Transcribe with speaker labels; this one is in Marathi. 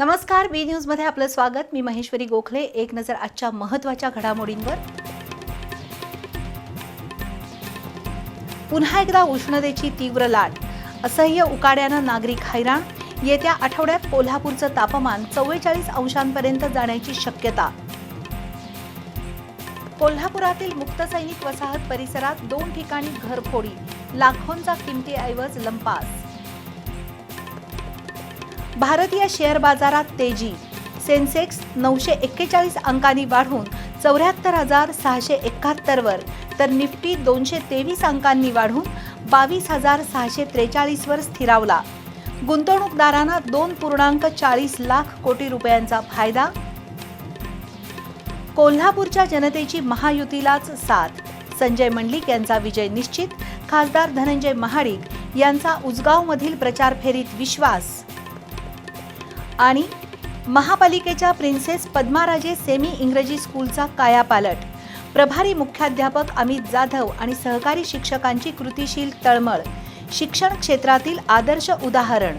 Speaker 1: नमस्कार बी न्यूजमध्ये आपलं स्वागत. मी महेश्वरी गोखले एक नजर आजच्या महत्त्वाच्या घडामोडींवर. पुन्हा एकदा उष्णतेची तीव्र लाट. असह्य उकाड्यानं नागरिक हैराण. येत्या आठवड्यात कोल्हापूरचं तापमान चव्वेचाळीस अंशांपर्यंत जाण्याची शक्यता. कोल्हापुरातील मुक्त सैनिक वसाहत परिसरात दोन ठिकाणी घरफोडी. लाखोंचा किमती ऐवज लंपास. भारतीय शेअर बाजारात तेजी. सेन्सेक्स नऊशे एक्केचाळीस अंकांनी वाढून चौऱ्याहत्तर हजार सहाशे एकाहत्तरवर तर निफ्टी दोनशे तेवीस अंकांनी वाढून बावीस हजार सहाशे त्रेचाळीसवर स्थिरावला. गुंतवणूकदारांना दोन पूर्णांक चाळीस लाख कोटी रुपयांचा फायदा. कोल्हापूरच्या जनतेची महायुतीलाच साथ. संजय मंडलिक यांचा विजय निश्चित. खासदार धनंजय महाडिक यांचा उजगावमधील प्रचार फेरीत विश्वास. आणि महापालिकेच्या प्रिन्सेस पद्माराजे सेमी इंग्रजी स्कूलचा कायापालट. प्रभारी मुख्याध्यापक अमित जाधव आणि सहकारी शिक्षकांची कृतीशील तळमळ. शिक्षण क्षेत्रातील आदर्श उदाहरण.